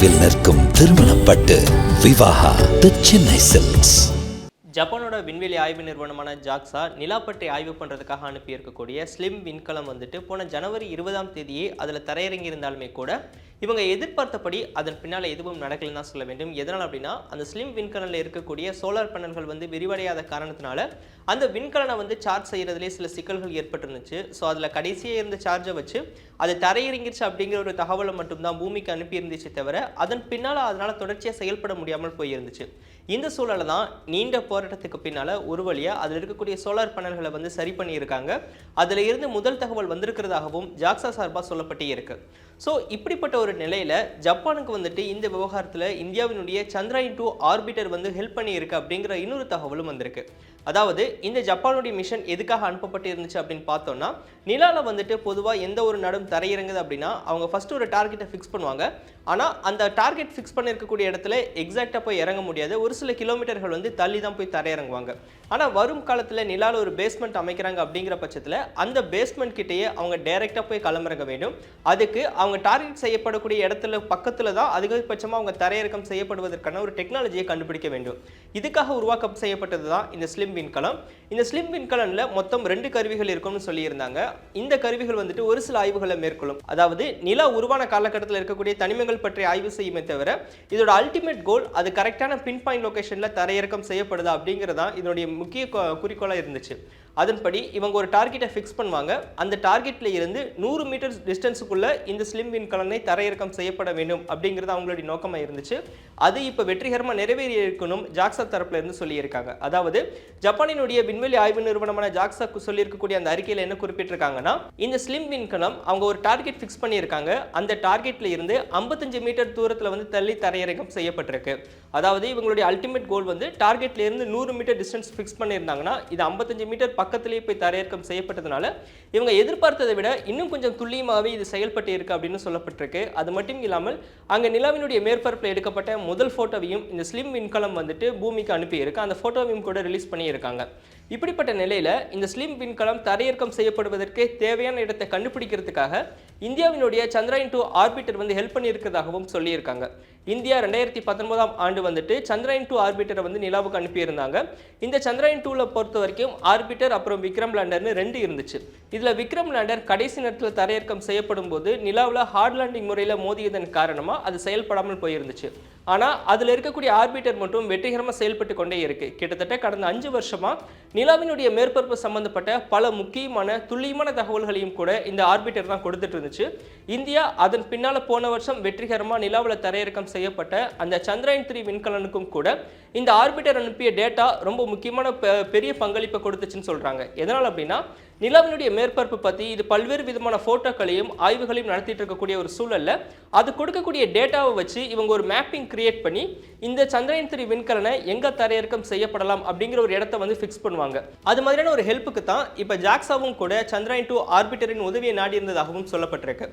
தொலைவில் நிற்கும் திருமணப்பட்டு விவாகா தி சென்னை சில்க்ஸ் ஜப்பானோட விண்வெளி ஆய்வு நிறுவனமான ஜாக்ஸா நிலாப்பட்டை ஆய்வு பண்ணுறதுக்காக அனுப்பியிருக்கக்கூடிய ஸ்லிம் விண்கலம் வந்துட்டு போன ஜனவரி இருபதாம் தேதியே அதில் தரையிறங்கி இருந்தாலுமே கூட இவங்க எதிர்பார்த்தபடி அதன் பின்னால் எதுவும் நடக்கலைன்னு தான் சொல்ல வேண்டும். எதனால் அப்படின்னா அந்த ஸ்லிம் விண்கலனில் இருக்கக்கூடிய சோலார் பேனல்கள் வந்து விரிவடையாத காரணத்தினால அந்த விண்கலனை வந்து சார்ஜ் செய்கிறதுலே சில சிக்கல்கள் ஏற்பட்டுருந்துச்சு. ஸோ அதில் கடைசியாக இருந்த சார்ஜை வச்சு அது தரையிறங்கிருச்சு அப்படிங்கிற ஒரு தகவலை மட்டும்தான் பூமிக்கு அனுப்பியிருந்துச்சு தவிர அதன் பின்னால் அதனால் தொடர்ச்சியாக செயல்பட முடியாமல் போயிருந்துச்சு. இந்த சூழலை தான் நீண்ட போராட்டத்துக்கு பின்னால் ஒரு வழியாக அதில் இருக்கக்கூடிய சோலார் பேனல்களை வந்து சரி பண்ணியிருக்காங்க. அதில் இருந்து முதல் தகவல் வந்திருக்கிறதாகவும் ஜாக்சா சார்பாக சொல்லப்பட்டே இருக்குது ஸோ இப்படிப்பட்ட ஒரு நிலையில் ஜப்பானுக்கு வந்துட்டு இந்த விவகாரத்தில் இந்தியாவினுடைய சந்திராயன் டூ ஆர்பிட்டர் வந்து ஹெல்ப் பண்ணியிருக்கு அப்படிங்கிற இன்னொரு தகவலும் வந்திருக்கு. அதாவது இந்த ஜப்பானுடைய மிஷன் எதுக்காக அனுப்பப்பட்டு இருந்துச்சு அப்படின்னு பார்த்தோம்னா நிலாவில் வந்துட்டு பொதுவாக எந்த ஒரு நடும் தரையிறங்குது அப்படின்னா அவங்க ஃபஸ்ட்டு ஒரு டார்கெட்டை ஃபிக்ஸ் பண்ணுவாங்க. ஆனால் அந்த டார்கெட் ஃபிக்ஸ் பண்ணியிருக்கக்கூடிய இடத்துல எக்ஸாக்டாக போய் இறங்க முடியாது. ஒரு சில கிலோமீட்டர்கள் வந்து தள்ளி தான் போய் தரையிறங்குவாங்க. ஆனால் வரும் காலத்தில் நிலாவில் ஒரு பேஸ்மெண்ட் அமைக்கிறாங்க அப்படிங்கிற பட்சத்தில் அந்த பேஸ்மெண்ட் கிட்டேயே அவங்க டைரெக்டாக போய் களமிறங்க வேண்டும். அதுக்கு அவங்க டார்கெட் செய்யப்படக்கூடிய இடத்துல பக்கத்தில் தான் அதிகபட்சமாக அவங்க தரையிறக்கம் செய்யப்படுவதற்கான ஒரு டெக்னாலஜியை கண்டுபிடிக்க வேண்டும். இதுக்காக உருவாக்கம் செய்யப்பட்டது தான் இந்த ஸ்லிம் விண்கலம் இந்த ஸ்லிம் விண்கலனில் மொத்தம் ரெண்டு கருவிகள் இருக்கும்னு சொல்லியிருந்தாங்க. இந்த கருவிகள் வந்துட்டு ஒரு சில ஆய்வுகளை மேற்கொள்ளும். அதாவது நிலா உருவான காலகட்டத்தில் இருக்கக்கூடிய தனிமங்கள் பற்றி ஆய்வு செய்யுமே தவிர இதோட அல்டிமேட் கோல் அது கரெக்டான பின் பாயிண்ட் லொக்கேஷனில் தரையிறக்கம் செய்யப்படுதா அப்படிங்கிறதான் இதனுடைய முக்கிய குறிக்கோளாக இருந்துச்சு. அதன்படி இவங்க ஒரு டார்கெட்டை ஃபிக்ஸ் பண்ணுவாங்க. அந்த டார்கெட்ல இருந்து நூறு மீட்டர் டிஸ்டன்ஸுக்குள்ள இந்த ஸ்லிம் விண்கலனை தரையிறக்கம் செய்யப்பட வேண்டும் அப்படிங்கிறது அவங்களுடைய நோக்கமாக இருந்துச்சு. அது இப்போ வெற்றிகரமாக நிறைவேறி இருக்கணும் ஜாக்சா தரப்புல இருந்து சொல்லியிருக்காங்க. அதாவது ஜப்பானினுடைய விண்வெளி ஆய்வு நிறுவனமான ஜாக்ஸா சொல்லியிருக்கக்கூடிய அந்த அறிக்கையில் என்ன குறிப்பிட்டிருக்காங்கன்னா இந்த ஸ்லிம் விண்கலம் அவங்க ஒரு டார்கெட் ஃபிக்ஸ் பண்ணியிருக்காங்க. அந்த டார்கெட்ல இருந்து 55 மீட்டர் தூரத்தில் வந்து தள்ளி தரையிறக்கம் செய்யப்பட்டிருக்கு. அதாவது இவங்களுடைய அல்டிமேட் கோல் வந்து டார்கெட்ல இருந்து நூறு மீட்டர் டிஸ்டன்ஸ் ஃபிக்ஸ் பண்ணியிருந்தாங்கன்னா இது 55 மீட்டர் பக்கத்திலேயே போய் தரையிறக்கம் செய்யப்பட்டதுனால இவங்க எதிர்பார்த்ததை விட இன்னும் கொஞ்சம் துல்லியமாகவே இது செயல்பட்டு இருக்கு அப்படின்னு சொல்லப்பட்டிருக்கு. அது மட்டும் இல்லாமல் அங்கே நிலாவினுடைய மேற்பரப்பில் எடுக்கப்பட்ட முதல் ஃபோட்டோவையும் இந்த ஸ்லிம் விண்கலம் வந்துட்டு பூமிக்கு அனுப்பியிருக்கு. அந்த ஃபோட்டோவையும் கூட ரிலீஸ் பண்ணி பண்ணியிருக்காங்க. இப்படிப்பட்ட நிலையில் இந்த ஸ்லிம் விண்கலம் தரையிறக்கம் செய்யப்படுவதற்கு தேவையான இடத்தை கண்டுபிடிக்கிறதுக்காக இந்தியாவினுடைய சந்திராயன் டூ ஆர்பிட்டர் வந்து ஹெல்ப் பண்ணியிருக்கிறதாகவும் சொல்லியிருக்காங்க. இந்தியா ரெண்டாயிரத்தி பத்தொன்பதாம் ஆண்டு வந்துட்டு சந்திராயன் டூ ஆர்பிட்டரை வந்து நிலாவுக்கு அனுப்பியிருந்தாங்க. இந்த சந்திராயன் டூவில் பொறுத்த வரைக்கும் ஆர்பிட்டர் அப்புறம் விக்ரம் லேண்டர்னு ரெண்டு இருந்துச்சு. இதில் விக்ரம் லேண்டர் கடைசி நேரத்தில் தரையிறக்கம் செய்யப்படும் போது நிலாவில் ஹார்ட் லேண்டிங் முறையில் மோதியதன் காரணமாக அது செயல்படாமல் போயிருந்துச்சு. ஆனால் அதில் இருக்கக்கூடிய ஆர்பிட்டர் மட்டும் வெற்றிகரமாக செயல்பட்டு கொண்டே இருக்குது கிட்டத்தட்ட கடந்த அஞ்சு வருஷமாக நிலாவினுடைய மேற்பரப்பு சம்பந்தப்பட்ட பல முக்கியமான துல்லியமான தகவல்களையும் கூட இந்த ஆர்பிட்டர் தான் கொடுத்துட்டு இருந்துச்சு. இந்தியா அதன் பின்னால் போன வருஷம் வெற்றிகரமாக நிலாவில் தரையிறக்கம் செய்யப்பட்ட அந்த சந்திராயன் த்ரீ விண்கலனுக்கும் கூட இந்த ஆர்பிட்டர் அனுப்பிய டேட்டா ரொம்ப முக்கியமான பெரிய பங்களிப்பை கொடுத்துச்சுன்னு சொல்கிறாங்க எதனால் அப்படின்னா நிலவினுடைய மேற்பரப்பு பற்றி இது பல்வேறு விதமான ஃபோட்டோக்களையும் ஆய்வுகளையும் நடத்திட்டு இருக்கக்கூடிய ஒரு சூழல்ல அது கொடுக்கக்கூடிய டேட்டாவை வச்சு இவங்க ஒரு மேப்பிங் கிரியேட் பண்ணி இந்த சந்திரயன் த்ரீ விண்கலனை எங்கே தரையிறக்கம் செய்யப்படலாம் அப்படிங்கிற ஒரு இடத்த வந்து ஃபிக்ஸ் பண்ணுவாங்க. அது மாதிரியான ஒரு ஹெல்ப்புக்கு தான் இப்போ ஜாக்ஸாவும் கூட சந்திரயன் டூ ஆர்பிட்டரின் உதவியை நாடி இருந்ததாகவும் சொல்லப்பட்டிருக்கு.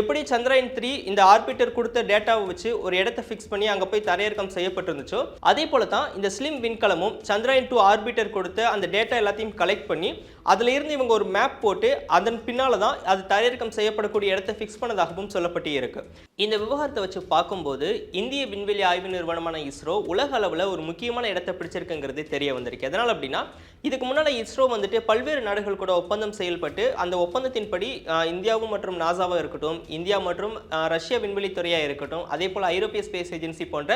எப்படி சந்திரயன் த்ரீ இந்த ஆர்பிட்டர் கொடுத்த டேட்டாவை வச்சு ஒரு இடத்த ஃபிக்ஸ் பண்ணி அங்கே போய் தரையிறக்கம் செய்யப்பட்டிருந்துச்சோ. அதே போல தான் இந்த ஸ்லிம் விண்கலமும் சந்திராயன் டூ ஆர்பிட்டர் கொடுத்து அந்த டேட்டா எல்லாத்தையும் கலெக்ட் பண்ணி அதில் இருந்து இவங்க ஒரு மேப் போட்டு அதன் பின்னால் தான் அது தரையிறக்கம் செய்யப்படக்கூடிய இடத்தை ஃபிக்ஸ் பண்ணதாகவும் சொல்லப்பட்டு இருக்கு இந்த விவகாரத்தை வச்சு பார்க்கும்போது இந்திய விண்வெளி ஆய்வு நிறுவனமான இஸ்ரோ உலக அளவில் ஒரு முக்கியமான இடத்தை பிடிச்சிருக்குங்கிறது தெரிய வந்திருக்கு. எதனால் அப்படின்னா இதுக்கு முன்னால் இஸ்ரோ வந்துட்டு பல்வேறு நாடுகள் கூட ஒப்பந்தம் செயல்பட்டு அந்த ஒப்பந்தத்தின்படி இந்தியாவும் மற்றும் நாசாவாக இருக்கட்டும் இந்தியா மற்றும் ரஷ்ய ரஷ்ய விண்வெளித்துறையாக இருக்கட்டும் அதே போல் ஐரோப்பிய ஸ்பேஸ் ஏஜென்சி போன்ற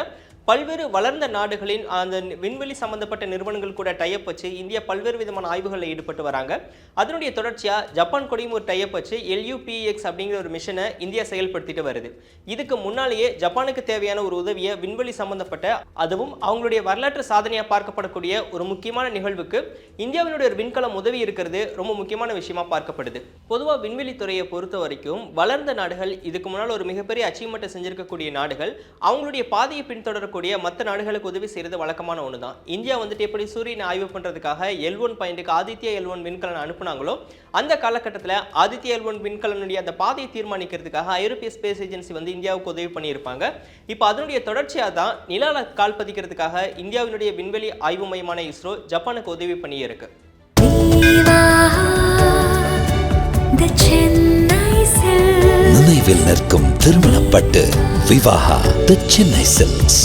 பல்வேறு வளர்ந்த நாடுகளின் அந்த விண்வெளி சம்பந்தப்பட்ட நிறுவனங்கள் கூட டைப் வச்சு இந்தியா பல்வேறு விதமான ஆய்வுகளில் ஈடுபட்டு வராங்க. அதனுடைய தொடர்ச்சியாக ஜப்பான் கூடயும் ஒரு டைப் வச்சு எல்யூபிஎக்ஸ் அப்படிங்கிற ஒரு மிஷனை இந்தியா செயல்படுத்திட்டு வருது. இதுக்கு முன்னாலேயே ஜப்பானுக்கு தேவையான ஒரு உதவியை விண்வெளி சம்பந்தப்பட்ட அதுவும் அவங்களுடைய வரலாற்று சாதனையா பார்க்கப்படக்கூடிய ஒரு முக்கியமான நிகழ்வுக்கு இந்தியாவினுடைய ஒரு விண்கலம் உதவி இருக்கிறது ரொம்ப முக்கியமான விஷயமா பார்க்கப்படுது. பொதுவாக விண்வெளி துறையை பொறுத்த வரைக்கும் வளர்ந்த நாடுகள் இதுக்கு முன்னால் ஒரு மிகப்பெரிய அச்சீவ்மெண்ட்டை செஞ்சிருக்கக்கூடிய நாடுகள் அவங்களுடைய பாதையை பின்தொடரக்கூடிய மற்ற நாடுகளுக்கு உதவி செய்யறது வழக்கமான ஒன்று தான் இந்தியா வந்துட்டு எப்படி சூரியனை ஆய்வு பண்றதுக்காக எல் ஒன் பாயிண்ட்டுக்கு ஆதித்யா எல் ஒன் விண்கலன் அனுப்புனாங்களோ அந்த காலகட்டத்தில் ஆதித்யா எல் ஒன் விண்கலனுடைய அந்த பாதையை தீர்மானிக்கிறதுக்காக ஐரோப்பிய ஸ்பேஸ் ஏஜென்சி வந்து இந்தியாவுக்கு உதவி பண்ணியிருப்பாங்க. இப்போ அதனுடைய தொடர்ச்சியாக தான் நிலால கால் பதிக்கிறதுக்காக இந்தியாவினுடைய விண்வெளி ஆய்வு மையமான இஸ்ரோ ஜப்பானுக்கு உதவி பண்ணியிருக்கு. Viva the Chennai Silk. நினைவு தெருவில் நிற்கும் திருமணப்பட்டு விவாகா தி சென்னை சில்க்ஸ்